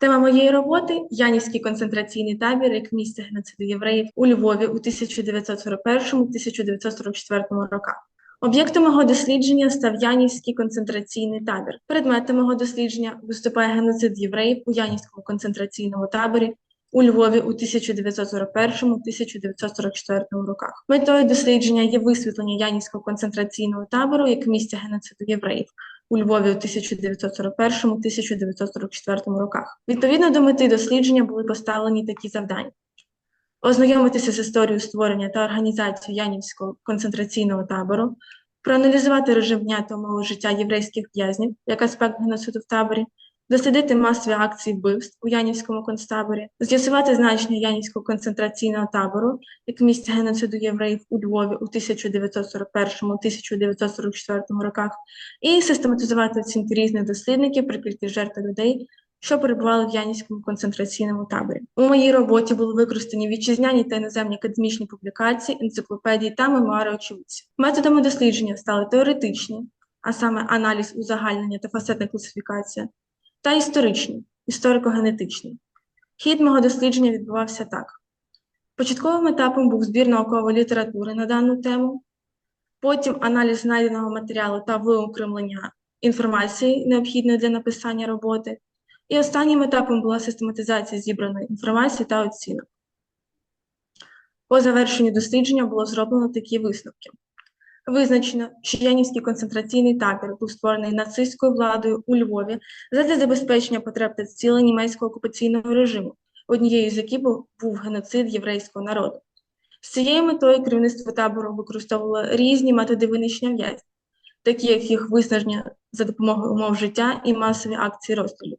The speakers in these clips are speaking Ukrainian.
Тема моєї роботи Янівський концентраційний табір як місце геноциду євреїв у Львові у 1941-1944 роках. Об'єктом мого дослідження став Янівський концентраційний табір. Предметом мого дослідження виступає геноцид євреїв у Янівському концентраційному таборі у Львові у 1941-1944 роках. Метою дослідження є висвітлення Янівського концентраційного табору як місця геноциду євреїв у Львові у 1941-1944 роках. Відповідно до мети дослідження були поставлені такі завдання: ознайомитися з історією створення та організацією Янівського концентраційного табору, проаналізувати режим дня та умови життя єврейських в'язнів як аспект геноциду в таборі, дослідити масові акції вбивств у Янівському концтаборі, з'ясувати значення Янівського концентраційного табору як місця геноциду євреїв у Львові у 1941-1944 роках, і систематизувати оцінки різних дослідників про кількість жертв людей, що перебували в Янівському концентраційному таборі. У моїй роботі були використані вітчизняні та іноземні академічні публікації, енциклопедії та мемуари очевидців. Методами дослідження стали теоретичні, а саме аналіз узагальнення та фасетна класифікація, та історичні, історико-генетичні. Хід мого дослідження відбувався так. Початковим етапом був збір наукової літератури на дану тему, потім аналіз знайденого матеріалу та виокремлення інформації, необхідної для написання роботи, і останнім етапом була систематизація зібраної інформації та оцінок. По завершенню дослідження було зроблено такі висновки. Визначено, що Янівський концентраційний табір був створений нацистською владою у Львові задля забезпечення потреб та цілей німецького окупаційного режиму, однією з яких був, геноцид єврейського народу. З цією метою керівництво табору використовувало різні методи винищення в'язнів, такі як їх виснаження за допомогою умов життя і масові акції розстрілів.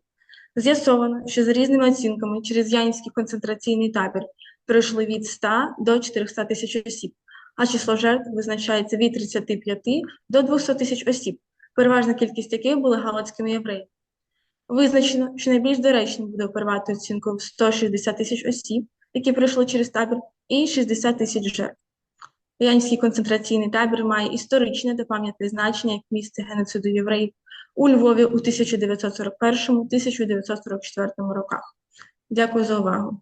З'ясовано, що за різними оцінками через Янівський концентраційний табір пройшли від 100 до 400 тисяч осіб, а число жертв визначається від 35 до 200 тисяч осіб, переважна кількість яких були галицькими євреями. Визначено, що найбільш доречним буде оперувати оцінку 160 тисяч осіб, які пройшли через табір, і 60 тисяч жертв. Янський концентраційний табір має історичне та пам'ятне значення як місце геноциду євреїв у Львові у 1941-1944 роках. Дякую за увагу.